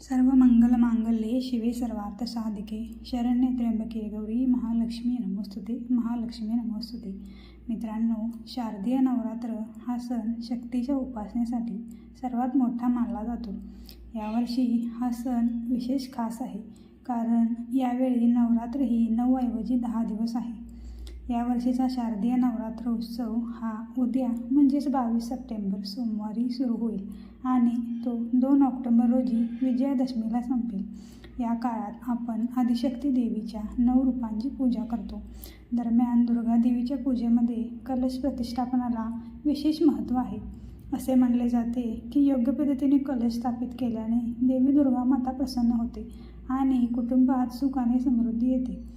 सर्व मंगल मांगल्ये शिवे सर्वार्थ साधिके शरण्य त्र्यंबके गौरी महालक्ष्मी नमोस्तुते महालक्ष्मी नमोस्तुते. मित्रांनो शारदीय नवरात्र हा सण शक्तीच्या उपासनेसाठी सर्वात मोठा मानला जातो. यावर्षी हा सण विशेष खास आहे कारण यावेळी नवरात्र ही नऊ ऐवजी दहा दिवस आहे. यावर्षीचा शारदीय नवरात्र उत्सव हा उद्या म्हणजेच बावीस सप्टेंबर सोमवारी सुरू होईल आणि तो दोन ऑक्टोबर रोजी विजयादशमीला संपेल. या काळात आपण आदिशक्ती देवीच्या नऊ रूपांची पूजा करतो. दरम्यान दुर्गा देवीच्या पूजेमध्ये कलश प्रतिष्ठापनाला विशेष महत्त्व आहे. असे म्हणले जाते की योग्य पद्धतीने कलश स्थापित केल्याने देवी दुर्गा माता प्रसन्न होते आणि कुटुंबात सुख आणि समृद्धी येते.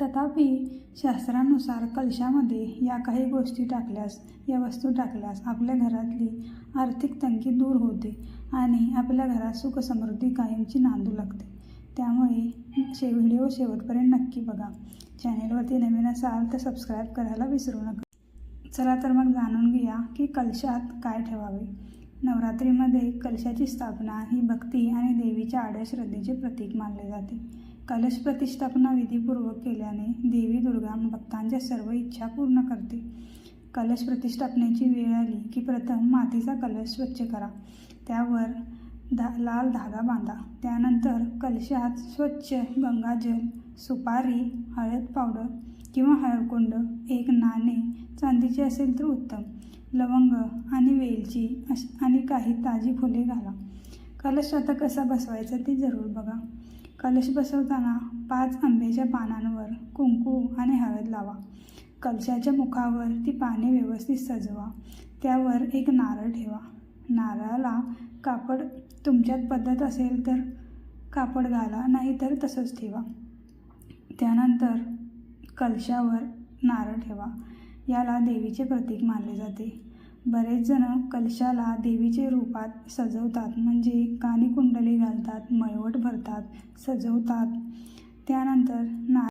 तथापि शास्त्रानुसार कलशामध्ये या काही गोष्टी टाकल्यास या वस्तू टाकल्यास आपल्या घरातली आर्थिक तंगी दूर होते आणि आपल्या घरात सुखसमृद्धी कायमची नांदू लागते. त्यामुळे शे व्हिडिओ शेवटपर्यंत नक्की बघा. चॅनेलवरती नवीन असाल तर सबस्क्राईब करायला विसरू नका. चला तर मग जाणून घेऊया की कलशात काय ठेवावे. नवरात्रीमध्ये कलशाची स्थापना ही भक्ती आणि देवीच्या आड्या श्रद्धेचे प्रतीक मानले जाते. कलश प्रतिष्ठापना विधीपूर्वक केल्याने देवी दुर्गा भक्तांच्या सर्व इच्छा पूर्ण करते. कलश प्रतिष्ठापनेची वेळ आली की प्रथम मातीचा कलश स्वच्छ करा. त्यावर धा लाल धागा बांधा. त्यानंतर कलशात स्वच्छ गंगाजल सुपारी हळद पावडर किंवा हळदकुंड एक नाणे चांदीचे असेल तर उत्तम. लवंग आणि वेलची अश आणि काही ताजी फुले घाला. कलश आता कसा बसवायचा ते जरूर बघा. कलश बसवताना पाच आंब्याच्या पानांवर कुंकू आणि हळद लावा. कलशाच्या मुखावर ती पाने व्यवस्थित सजवा. त्यावर एक नारळ ठेवा. नारळाला कापड तुमच्यात पद्धत असेल तर कापड घाला नाही तर तसंच ठेवा. त्यानंतर कलशावर नारळ ठेवा. याला देवीचे प्रतीक मानले जाते. बरेच जण कलशाला देवीचे रूपात सजवतात म्हणजे कानी कुंडली घालतात मळवट भरतात सजवतात. त्यानंतर ना